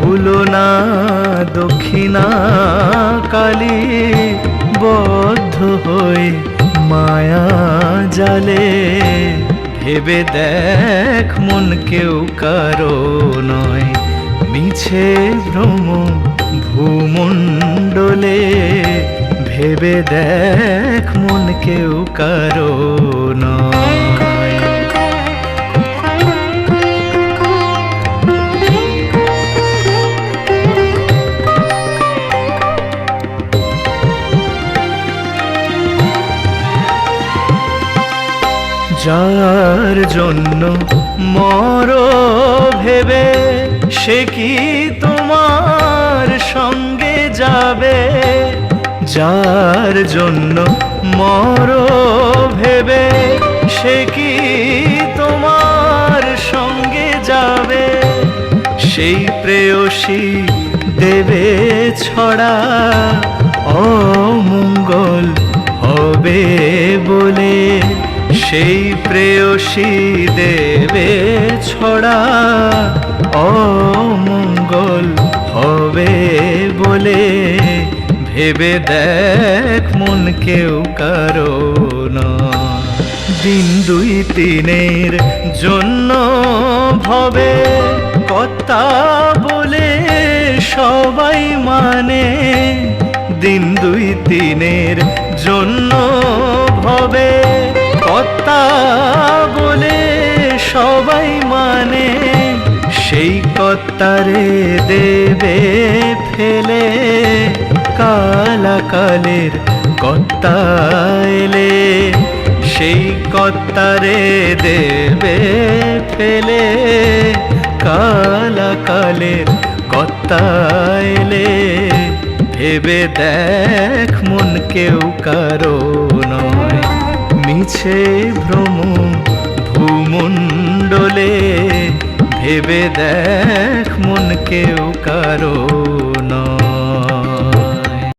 ভুলো না দক্ষিণা কালী বদ্ধ হয়ে মায়া জালে। ভেবে দেখ মন কেউ কারও নয়, মিছে ভ্রম ভূমণ্ডলে। ভেবে দেখ মন কেউ কারও নয়। যার জন্য মর ভেবে সে কি তোমার সঙ্গে যাবে? যার জন্য মর ভেবে সে কি তোমার সঙ্গে যাবে? সেই প্রেয়সী দেবে ছড়া অমঙ্গল হবে প্রেয়সী দেবে ছড়া অমঙ্গল হবে বলে ভেবে দেখ মন কেউ কারও নয়। দিন দুই তিনের জন্য ভবে কর্তা বলে সবাই মানে দিন দুই তিনের জন্য মানে সেই কর্তারে দেবে ফেলে। কালাকালের কর্তা এলে, সেই কর্তারে দেবে ফেলে। কালাকালের কর্তা এলে, ভেবে দেখ মন কেউ কারও নয়। মিছে ভ্রম ভূমণ্ডলে ভেবে দেখ মন কেউ কারও।